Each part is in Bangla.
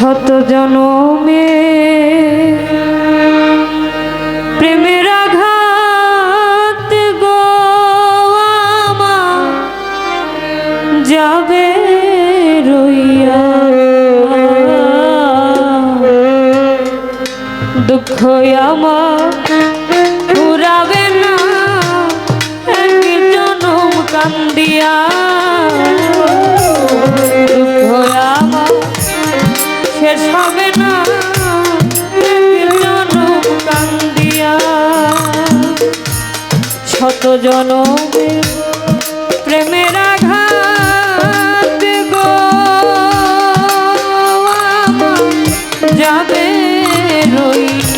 শত জনমে প্রেমের আঘাত গো যাবে রইয়া। দুঃখ আমার পুরাবে না জনম কান্দিয়া। শেষ হবে না। কান্দিয়া। শত জনমে প্রেমের আঘাত গো। যাবে রইয়া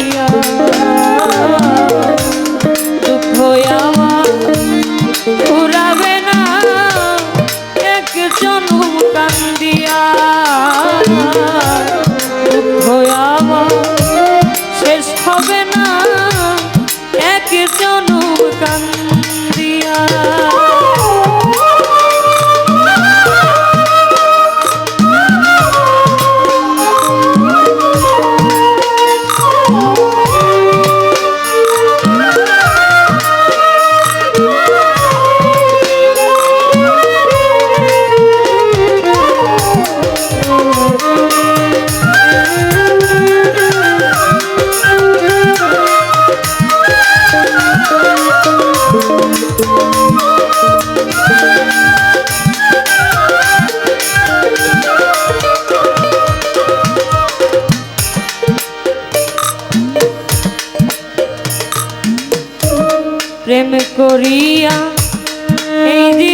করিয়া এই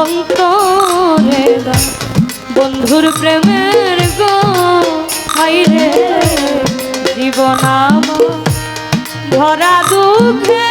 ওই করে দাও বন্ধুর প্রেমের গো রে। জীবন ধরা দুঃখে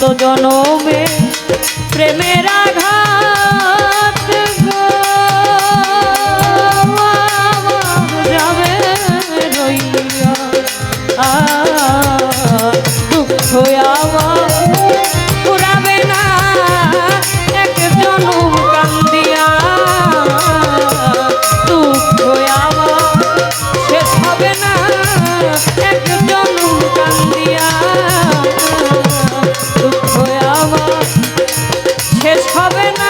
গত জনমে প্রেমের আঘাত। ver.